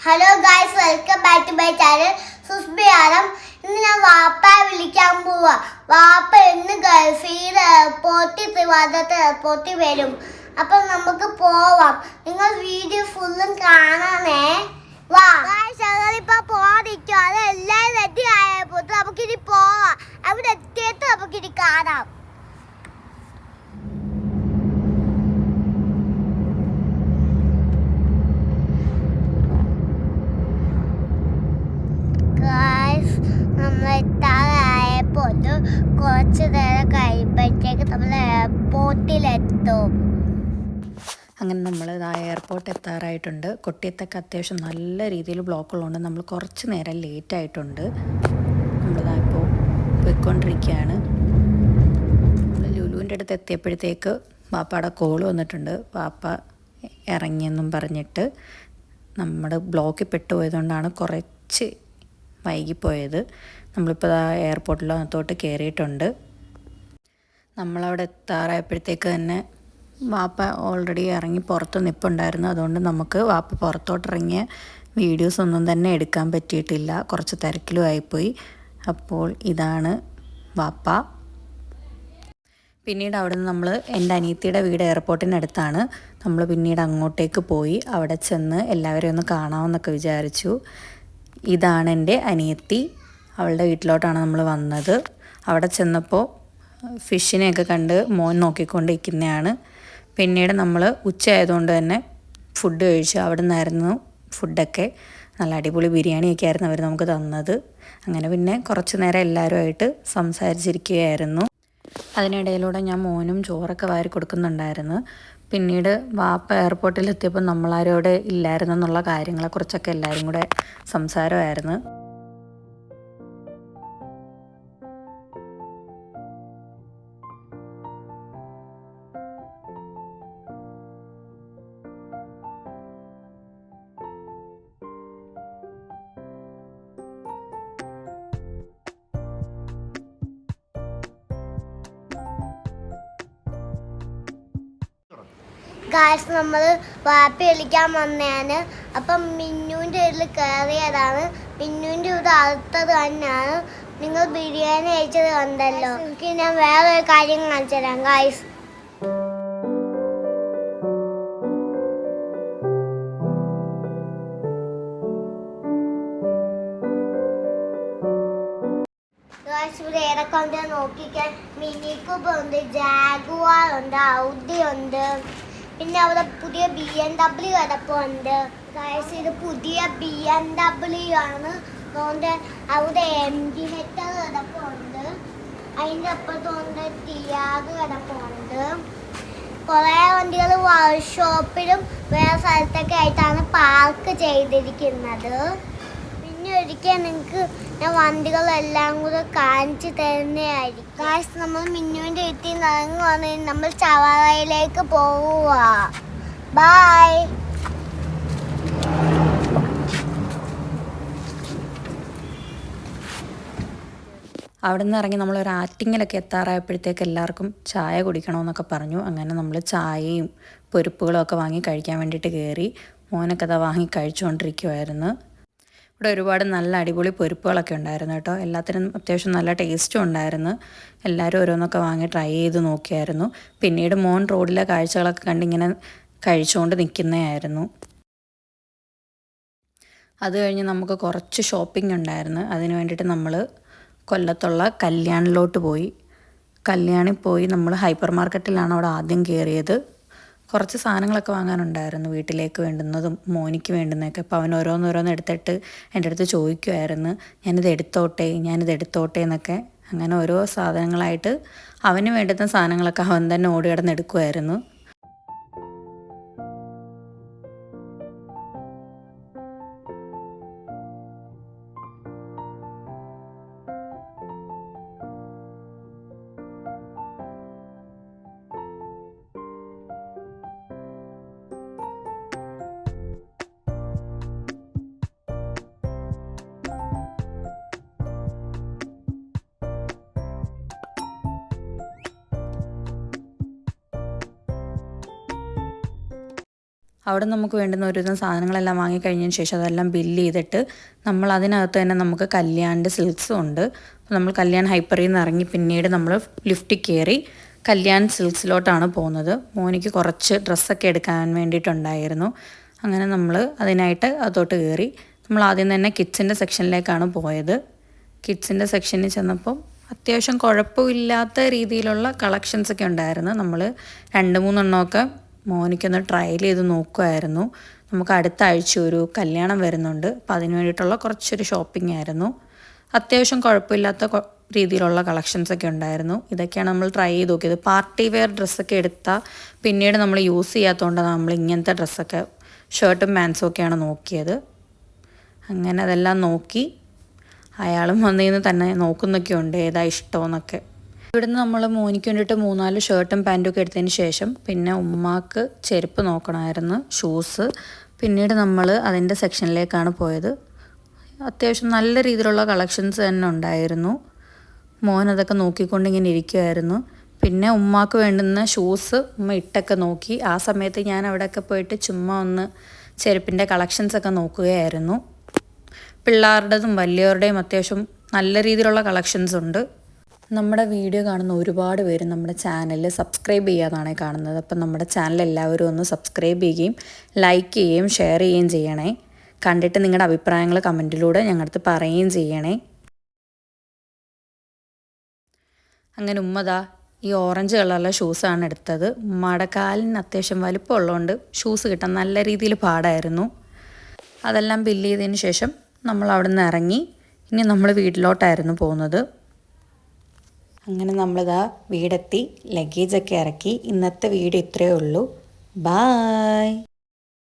Hello guys welcome back to my channel സുസ്ബിയാനം ഇന്ന് ഞാൻ വാപ്പയെ വിളിക്കാൻ പോവാ. വാപ്പ ഇന്ന് ഗൾഫിൽ എയർപോർട്ടിൽ ട്രിവാൻഡ്രത്ത് എയർപോർട്ടിൽ വരും. അപ്പം നമുക്ക് പോവാം. നിങ്ങൾ വീഡിയോ ഫുള്ളും കാണാനേ വാ. ഗായ്സ് ഞങ്ങളിപ്പോ പോവാതിരിക്കും അത് എല്ലാം റെഡി ആയപ്പോൾ നമുക്കിനി പോവാം. അവിടെ എത്തിയിട്ട് നമുക്കിനി കാണാം ഗായ്സ് നമ്മൾ എത്താറായപ്പോൾ കുറച്ച് നേരം കഴിയുമ്പോഴത്തേക്ക് നമ്മൾ എയർപോർട്ടിലെത്തും അങ്ങനെ നമ്മൾ ആ എയർപോർട്ട് എത്താറായിട്ടുണ്ട്. കൊട്ടിയത്തൊക്കെ അത്യാവശ്യം നല്ല രീതിയിൽ ബ്ലോക്കുള്ളതുകൊണ്ട് നമ്മൾ കുറച്ച് നേരം ലേറ്റ് ആയിട്ടുണ്ട്. നമ്മളിതാ ഇപ്പോൾ പോയിക്കൊണ്ടിരിക്കുകയാണ് നമ്മൾ ലുലുവിന്റെ അടുത്ത് എത്തിയപ്പോഴത്തേക്ക് പാപ്പയുടെ കോൾ വന്നിട്ടുണ്ട്. പാപ്പ ഇറങ്ങിയെന്നും പറഞ്ഞിട്ട് നമ്മുടെ ബ്ലോക്കിൽ പെട്ടുപോയതുകൊണ്ടാണ് കുറച്ച് വൈകിപ്പോയത്. നമ്മളിപ്പോൾ ആ എയർപോർട്ടിലോട്ട് കയറിയിട്ടുണ്ട് നമ്മളവിടെ എത്താറായപ്പോഴത്തേക്ക് തന്നെ വാപ്പ ഓൾറെഡി ഇറങ്ങി പുറത്ത് നിപ്പുണ്ടായിരുന്നു. അതുകൊണ്ട് നമുക്ക് വാപ്പ പുറത്തോട്ട് പുറത്തോട്ടിറങ്ങിയ വീഡിയോസ് ഒന്നും തന്നെ എടുക്കാൻ പറ്റിയിട്ടില്ല. കുറച്ച് തിരക്കിലും ആയിപ്പോയി. അപ്പോൾ ഇതാണ് വാപ്പ. പിന്നീട് അവിടെ നിന്ന് നമ്മൾ എന്റെ അനിയത്തിയുടെ വീട് എയർപോർട്ടിനടുത്താണ് നമ്മൾ പിന്നീട് അങ്ങോട്ടേക്ക് പോയി. അവിടെ ചെന്ന് എല്ലാവരെയും ഒന്ന് കാണാമെന്നൊക്കെ വിചാരിച്ചു. ഇതാണ് എന്റെ അനിയത്തി. അവളുടെ വീട്ടിലോട്ടാണ് നമ്മൾ വന്നത്. അവിടെ ചെന്നപ്പോൾ ഫിഷിനെയൊക്കെ കണ്ട് മോൻ നോക്കിക്കൊണ്ടിരിക്കുന്നതാണ്. പിന്നീട് നമ്മൾ ഉച്ചയായതുകൊണ്ട് തന്നെ ഫുഡ് കഴിച്ചു. അവിടെ നിന്നായിരുന്നു ഫുഡൊക്കെ നല്ല അടിപൊളി ബിരിയാണിയൊക്കെ ആയിരുന്നു അവർ നമുക്ക് തന്നത്. അങ്ങനെ പിന്നെ കുറച്ച് നേരം എല്ലാവരുമായിട്ട് സംസാരിച്ചിരിക്കുകയായിരുന്നു. അതിനിടയിലൂടെ ഞാൻ മോനും ചോറൊക്കെ വാരി കൊടുക്കുന്നുണ്ടായിരുന്നു. പിന്നീട് വാപ്പ എയർപോർട്ടിൽ എത്തിയപ്പോൾ നമ്മളാരും അവിടെ ഇല്ലായിരുന്നു എന്നുള്ള കാര്യങ്ങളെക്കുറിച്ചൊക്കെ എല്ലാവരും കൂടെ സംസാരമായിരുന്നു. ഗായ്സ് നമ്മൾ വാപ്പി കളിക്കാൻ വന്നതാണ് അപ്പം മിന്നുവിന്റെ ഇതിൽ കയറിയതാണ് മിന്നുവിന്റെ ഇത് അടുത്തത് തന്നെയാണ്. നിങ്ങൾ ബിരിയാണി കഴിച്ചത് കണ്ടല്ലോ. എനിക്ക് ഞാൻ വേറെ ഒരു കാര്യം കാണിച്ചു തരാം ഇവിടെ ഏതൊക്കെ ഉണ്ട് നോക്കിക്കാൻ മിനി കൂബർ ഉണ്ട് ജാഗുവാർ ഉണ്ട് ഔഡി ഉണ്ട് പിന്നെ അവിടെ പുതിയ ബി എം ഡബ്ല്യു കിടപ്പുണ്ട് ഗൈസ് ഇത് പുതിയ ബി എം ഡബ്ല്യു ആണ് അതുകൊണ്ട് അവിടെ എം ജി ഹെറ്റർ കിടപ്പുണ്ട് അതിന്റെ അപ്പുറത്തോണ്ട് ടിയാഗ് കിടപ്പുണ്ട് കുറേ വണ്ടികൾ വർക്ക്ഷോപ്പിലും വേറെ സ്ഥലത്തൊക്കെ ആയിട്ടാണ് പാർക്ക് ചെയ്തിരിക്കുന്നത്. പിന്നെ ഒരിക്കൽ നിങ്ങൾക്ക് ഞാൻ വണ്ടികളെല്ലാം കൂടെ കാണിച്ചു തരുന്നതായിരിക്കും. ഗായ്സ് നമ്മൾ മിന്നുവിന്റെ വീട്ടിൽ നിന്ന് നമ്മൾ ചവാറയിലേക്ക് പോവുക ബായ് അവിടെ നിന്ന് ഇറങ്ങി നമ്മൾ ഒരു ആറ്റിങ്ങിലൊക്കെ എത്താറായപ്പോഴത്തേക്ക് എല്ലാവർക്കും ചായ കുടിക്കണമെന്നൊക്കെ പറഞ്ഞു. അങ്ങനെ നമ്മൾ ചായയും പൊരുപ്പുകളും ഒക്കെ വാങ്ങി കഴിക്കാൻ വേണ്ടിയിട്ട് കയറി. മോനൊക്കെ അതാ വാങ്ങി കഴിച്ചുകൊണ്ടിരിക്കുമായിരുന്നു ഇവിടെ ഒരുപാട് നല്ല അടിപൊളി പൊരിപ്പുകളൊക്കെ ഉണ്ടായിരുന്നു കേട്ടോ. എല്ലാത്തിനും അത്യാവശ്യം നല്ല ടേസ്റ്റും ഉണ്ടായിരുന്നു. എല്ലാവരും ഓരോന്നൊക്കെ വാങ്ങി ട്രൈ ചെയ്ത് നോക്കിയായിരുന്നു. പിന്നീട് മോൻ റോഡിലെ കാഴ്ചകളൊക്കെ കണ്ടിങ്ങനെ കഴിച്ചുകൊണ്ട് നിൽക്കുന്നതായിരുന്നു അത് കഴിഞ്ഞ് നമുക്ക് കുറച്ച് ഷോപ്പിംഗ് ഉണ്ടായിരുന്നു. അതിന് വേണ്ടിയിട്ട് നമ്മൾ കൊല്ലത്തുള്ള കല്യാണിലോട്ട് പോയി. കല്യാണിൽ പോയി നമ്മൾ ഹൈപ്പർ മാർക്കറ്റിലാണ് അവിടെ ആദ്യം കയറിയത് കുറച്ച് സാധനങ്ങളൊക്കെ വാങ്ങാനുണ്ടായിരുന്നു വീട്ടിലേക്ക് വേണ്ടുന്നതും മോനിക്ക് വേണ്ടുന്നതൊക്കെ. അപ്പോൾ അവൻ ഓരോന്നോരോന്ന് എടുത്തിട്ട് എന്റെ അടുത്ത് ചോദിക്കുമായിരുന്നു ഞാനിത് എടുത്തോട്ടെ ഞാനിത് എടുത്തോട്ടെ എന്നൊക്കെ. അങ്ങനെ ഓരോ സാധനങ്ങളായിട്ട് അവന് വേണ്ടുന്ന സാധനങ്ങളൊക്കെ അവൻ തന്നെ ഓടി കിടന്ന് അവിടെ നമുക്ക് വേണ്ടുന്ന ഒരുവിധം സാധനങ്ങളെല്ലാം വാങ്ങിക്കഴിഞ്ഞതിന് ശേഷം അതെല്ലാം ബില്ല് ചെയ്തിട്ട് നമ്മൾ അതിനകത്ത് തന്നെ നമുക്ക് കല്യാണിന്റെ സിൽക്സും ഉണ്ട്. അപ്പോൾ നമ്മൾ കല്യാൺ ഹൈപ്പറിൽ നിന്ന് ഇറങ്ങി പിന്നീട് നമ്മൾ ലിഫ്റ്റിൽ കയറി കല്യാൺ സിൽക്സിലോട്ടാണ് പോകുന്നത്. മോനിക്ക് കുറച്ച് ഡ്രസ്സൊക്കെ എടുക്കാൻ വേണ്ടിയിട്ടുണ്ടായിരുന്നു. അങ്ങനെ നമ്മൾ അതിനായിട്ട് അതോട്ട് കയറി. നമ്മൾ ആദ്യം തന്നെ കിഡ്സിന്റെ സെക്ഷനിലേക്കാണ് പോയത്. കിഡ്സിന്റെ സെക്ഷനിൽ ചെന്നപ്പോൾ അത്യാവശ്യം കുഴപ്പമില്ലാത്ത രീതിയിലുള്ള കളക്ഷൻസൊക്കെ ഉണ്ടായിരുന്നു. നമ്മൾ രണ്ട് മൂന്നെണ്ണമൊക്കെ മോനിക്കൊന്ന് ട്രയൽ ചെയ്ത് നോക്കുമായിരുന്നു നമുക്ക് അടുത്ത ആഴ്ച ഒരു കല്യാണം വരുന്നുണ്ട്. അപ്പം അതിന് വേണ്ടിയിട്ടുള്ള കുറച്ചൊരു ഷോപ്പിംഗ് ആയിരുന്നു. അത്യാവശ്യം കുഴപ്പമില്ലാത്ത രീതിയിലുള്ള കളക്ഷൻസ് ഒക്കെ ഉണ്ടായിരുന്നു. ഇതൊക്കെയാണ് നമ്മൾ ട്രൈ ചെയ്ത് നോക്കിയത്. പാർട്ടി വെയർ ഡ്രസ്സൊക്കെ എടുത്താൽ പിന്നീട് നമ്മൾ യൂസ് ചെയ്യാത്തതുകൊണ്ടാണ് നമ്മൾ ഇങ്ങനത്തെ ഡ്രസ്സൊക്കെ ഷർട്ടും പാൻസും ഒക്കെയാണ് നോക്കിയത്. അങ്ങനെ അതെല്ലാം നോക്കി അയാളും വന്നിന്ന് തന്നെ നോക്കുന്നൊക്കെ ഉണ്ട്. ഏതാ ഇഷ്ടമെന്നൊക്കെ ഇവിടുന്ന് നമ്മൾ മോനിക്ക് വേണ്ടിയിട്ട് മൂന്നാൽ ഷർട്ടും പാന്റും ഒക്കെ എടുത്തതിന് ശേഷം പിന്നെ ഉമ്മാക്ക് ചെരുപ്പ് നോക്കണമായിരുന്നു ഷൂസ് പിന്നീട് നമ്മൾ അതിന്റെ സെക്ഷനിലേക്കാണ് പോയത്. അത്യാവശ്യം നല്ല രീതിയിലുള്ള കളക്ഷൻസ് തന്നെ ഉണ്ടായിരുന്നു. മോൻ അതൊക്കെ നോക്കിക്കൊണ്ട് ഇങ്ങനെ ഇരിക്കുമായിരുന്നു പിന്നെ ഉമ്മാക്ക് വേണ്ടുന്ന ഷൂസ് ഉമ്മ ഇട്ടൊക്കെ നോക്കി. ആ സമയത്ത് ഞാൻ അവിടെയൊക്കെ പോയിട്ട് ചുമ്മാ ഒന്ന് ചെരുപ്പിന്റെ കളക്ഷൻസൊക്കെ നോക്കുകയായിരുന്നു. പിള്ളേരുടേതും വലിയവരുടെയും അത്യാവശ്യം നല്ല രീതിയിലുള്ള കളക്ഷൻസ് ഉണ്ട്. നമ്മുടെ വീഡിയോ കാണുന്ന ഒരുപാട് പേര് നമ്മുടെ ചാനൽ സബ്സ്ക്രൈബ് ചെയ്യാതാണ് കാണുന്നത്. അപ്പം നമ്മുടെ ചാനൽ എല്ലാവരും ഒന്ന് സബ്സ്ക്രൈബ് ചെയ്യുകയും ലൈക്ക് ചെയ്യുകയും ഷെയർ ചെയ്യുകയും ചെയ്യണേ. കണ്ടിട്ട് നിങ്ങളുടെ അഭിപ്രായങ്ങൾ കമന്റിലൂടെ ഞങ്ങളടുത്ത് പറയുകയും ചെയ്യണേ. അങ്ങനെ ഉമ്മതാ ഈ ഓറഞ്ച് കളറുള്ള ഷൂസാണ് എടുത്തത്. ഉമ്മയുടെ കാലിന് അത്യാവശ്യം വലിപ്പമുള്ളതുകൊണ്ട് ഷൂസ് കിട്ടാൻ നല്ല രീതിയിൽ പാടായിരുന്നു. അതെല്ലാം ബില്ല് ചെയ്തതിന് ശേഷം നമ്മൾ അവിടെ നിന്ന് ഇറങ്ങി. ഇനി നമ്മൾ വീട്ടിലോട്ടായിരുന്നു പോകുന്നത്. അങ്ങനെ നമ്മളിതാ വീടെത്തി ലഗേജൊക്കെ ഇറക്കി. ഇന്നത്തെ വീഡിയോ ഇത്രയേ ഉള്ളൂ. ബായ്